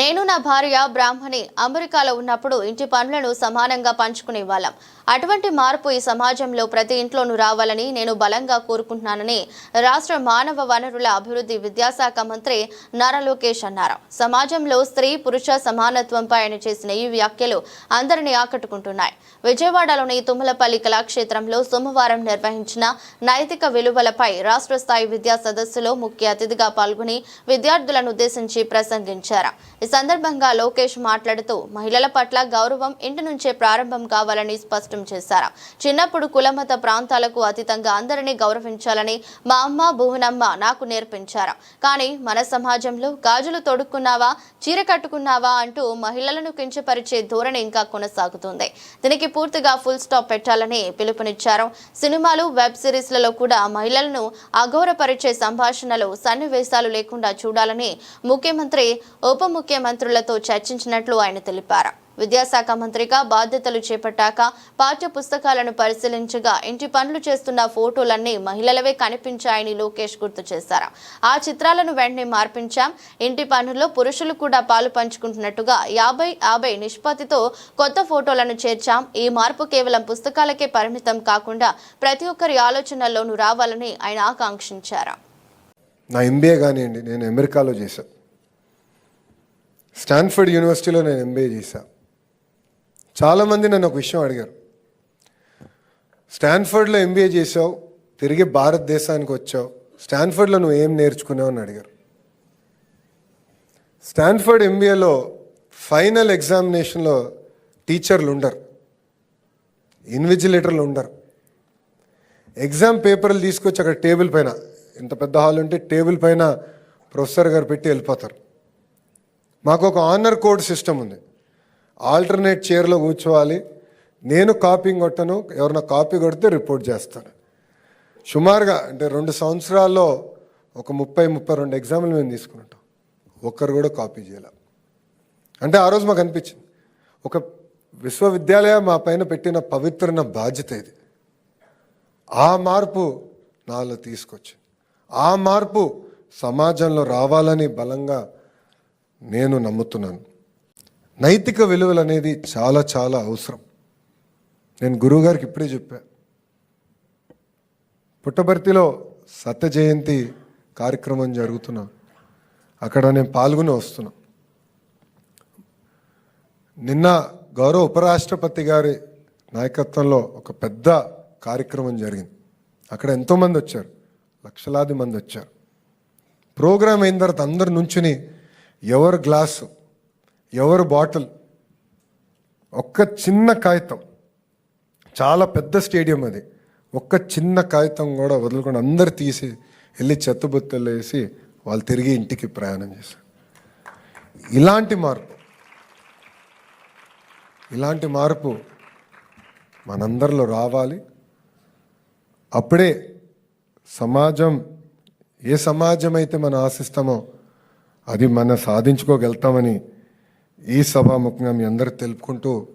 నేను నా భార్య బ్రాహ్మణి అమెరికాలో ఉన్నప్పుడు ఇంటి పనులను సమానంగా పంచుకునే వాళ్ళం. అటువంటి మార్పు ఈ సమాజంలో ప్రతి ఇంట్లోనూ రావాలని నేను బలంగా కోరుకుంటున్నానని రాష్ట్ర మానవ వనరుల అభివృద్ధి విద్యాశాఖ మంత్రి నారా లోకేష్ అన్నారు. సమాజంలో స్త్రీ పురుష సమానత్వంపై ఆయన చేసిన ఈ వ్యాఖ్యలు అందరినీ ఆకట్టుకుంటున్నాయి. విజయవాడలోని తుమ్మలపల్లి కళాక్షేత్రంలో సోమవారం నిర్వహించిన నైతిక విలువలపై రాష్ట్ర స్థాయి విద్యా సదస్సులో ముఖ్య అతిథిగా పాల్గొని విద్యార్థులను ఉద్దేశించి ప్రసంగించారు. ఈ సందర్భంగా లోకేష్ మాట్లాడుతూ మహిళల పట్ల గౌరవం ఇంటి నుంచే ప్రారంభం కావాలని స్పష్టం చేశారు. చిన్నప్పుడు కులమత ప్రాంతాలకు అతీతంగా అందరినీ గౌరవించాలని మా అమ్మ భువనమ్మ నాకు నేర్పించారు. కానీ మన సమాజంలో గాజులు తొడుక్కున్నావా చీర కట్టుకున్నావా అంటూ మహిళలను కించపరిచే ధోరణి ఇంకా కొనసాగుతుంది. దీనికి పూర్తిగా ఫుల్ స్టాప్ పెట్టాలని పిలుపునిచ్చారు. సినిమాలు వెబ్ సిరీస్లలో కూడా మహిళలను అఘోరపరిచే సంభాషణలు సన్నివేశాలు లేకుండా చూడాలని ముఖ్యమంత్రి ఉప ముఖ్యమంత్రులతో చర్చించినట్లు ఆయన తెలిపారు. విద్యాశాఖ మంత్రిగా బాధ్యతలు చేపట్టాక పాఠ్య పుస్తకాలను పరిశీలించగా ఇంటి పనులు చేస్తున్న ఫోటోలన్నీ మహిళలవే కనిపించాయని లోకేష్ గుర్తు చేశారు. ఆ చిత్రాలను వెంటనే మార్పించాం. ఇంటి పనుల్లో పురుషులు కూడా పాలు పంచుకుంటున్నట్టుగా యాభై యాభై నిష్పత్తితో కొత్త ఫోటోలను చేర్చాం. ఈ మార్పు కేవలం పుస్తకాలకే పరిమితం కాకుండా ప్రతి ఒక్కరి ఆలోచనల్లోనూ రావాలని ఆయన ఆకాంక్షించారు. నా ఎంబీఏ కానివ్వండి నేను అమెరికాలో చేశాను స్టాన్ఫర్డ్ యూనివర్సిటీలో నేను ఎంబీఏ చేశాను చాలామంది నన్ను ఒక విషయం అడిగారు. స్టాన్ఫర్డ్లో ఎంబీఏ చేసావు తిరిగి భారతదేశానికి వచ్చావు స్టాన్ఫర్డ్లో నువ్వు ఏం నేర్చుకున్నావు అని అడిగారు. స్టాన్ఫర్డ్ ఎంబీఏలో ఫైనల్ ఎగ్జామినేషన్లో టీచర్లు ఉండరు. ఇన్విజిలేటర్లు ఉండరు. ఎగ్జామ్ పేపర్లు తీసుకొచ్చి అక్కడ టేబుల్ పైన ఇంత పెద్ద హాల్ ఉంటే టేబుల్ పైన ప్రొఫెసర్ గారు పెట్టి వెళ్ళిపోతారు. మాకు ఒక ఆనర్ కోడ్ సిస్టమ్ ఉంది. ఆల్టర్నేట్ చైర్లో కూర్చోవాలి. నేను కాపింగ్ కొట్టను ఎవరైనా కాపీ కొడితే రిపోర్ట్ చేస్తాను. సుమారుగా అంటే రెండు సంవత్సరాల్లో ఒక ముప్పై ముప్పై రెండు ఎగ్జామ్లు మేము తీసుకుంటాం ఒక్కరు కూడా కాపీ చేయాల. అంటే ఆ రోజు మాకు అనిపించింది. ఒక విశ్వవిద్యాలయం మా పైన పెట్టిన పవిత్రన బాధ్యత ఇది. ఆ మార్పు నాలో తీసుకొచ్చింది. ఆ మార్పు సమాజంలో రావాలని బలంగా నేను నమ్ముతున్నాను. నైతిక విలువలు అనేది చాలా చాలా అవసరం. నేను గురువుగారికి ఇప్పుడే చెప్పా. పుట్టబర్తిలో సత్య జయంతి కార్యక్రమం జరుగుతున్నా. అక్కడ నేను పాల్గొని వస్తున్నా. నిన్న గౌరవ ఉపరాష్ట్రపతి గారి నాయకత్వంలో ఒక పెద్ద కార్యక్రమం జరిగింది. అక్కడ ఎంతోమంది వచ్చారు. లక్షలాది మంది వచ్చారు. ప్రోగ్రామ్ అయిన తర్వాత అందరు నుంచుని ఎవరు గ్లాసు ఎవరు బాటిల్? ఒక్క చిన్న కాగితం. చాలా పెద్ద స్టేడియం అది. ఒక్క చిన్న కాగితం కూడా వదులుకొని అందరు తీసి వెళ్ళి చెత్తబుత్తలు వేసి వాళ్ళు తిరిగి ఇంటికి ప్రయాణం చేశారు. ఇలాంటి మార్పు. ఇలాంటి మార్పు మనందరిలో రావాలి. అప్పుడే సమాజం ఏ సమాజం అయితే మనం ఆశిస్తామో అది మనం సాధించుకోగలుగుతామని ఈ సభాముఖంగా మీ అందరికి తెలుపుకుంటూ